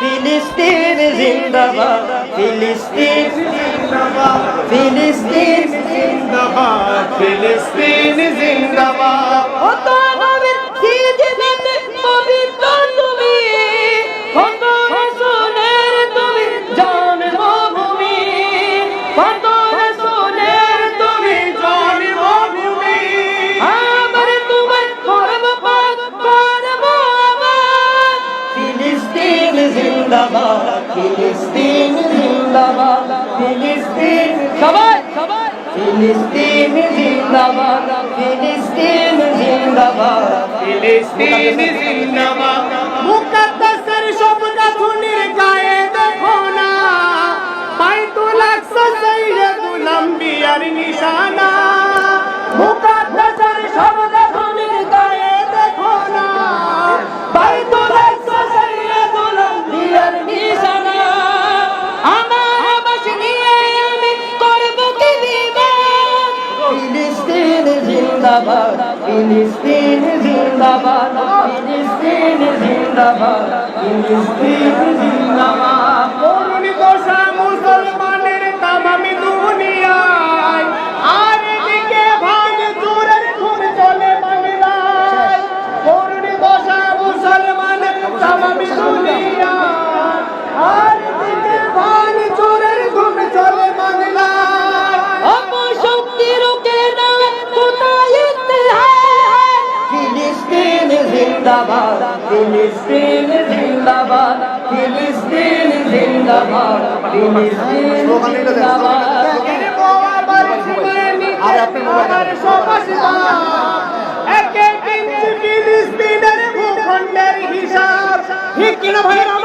ফিলিস্তিন জিন্দাবাদ ফিলিস্তিন জিন্দাবাদ ফিলিস্তিন জিন্দাবাদ ফিলিস্তিন জিন্দাবাদ। ফিলিস্তিন সবাই সবাই। ফিলিস্তিন জিন্দাবাদ ফিলিস্তিন জিন্দাবাদ। ফিলিস্তিন জিন্দাবাদ। মুকাদ্দাসের সব গাথুনির গায়ে দেখো না। বাইতুল আকসা সাইরে গোলাম নিশানা। মুকাদ্দাসের জিন্দাবাদ। ফিলিস্তিন জিন্দাবাদ ফিলিস্তিন জিন্দাবাদ ফিলিস্তিন জিন্দাবাদ। জিন্দাবাদ ফিলিস্তিন জিন্দাবাদ ফিলিস্তিন জিন্দাবাদ ফিলিস্তিন জিন্দাবাদ। আর আপনি এক এক ইঞ্চি ফিলিস্তিনের ভূখণ্ডের হিসাব। ঠিক কিনা ভাইরা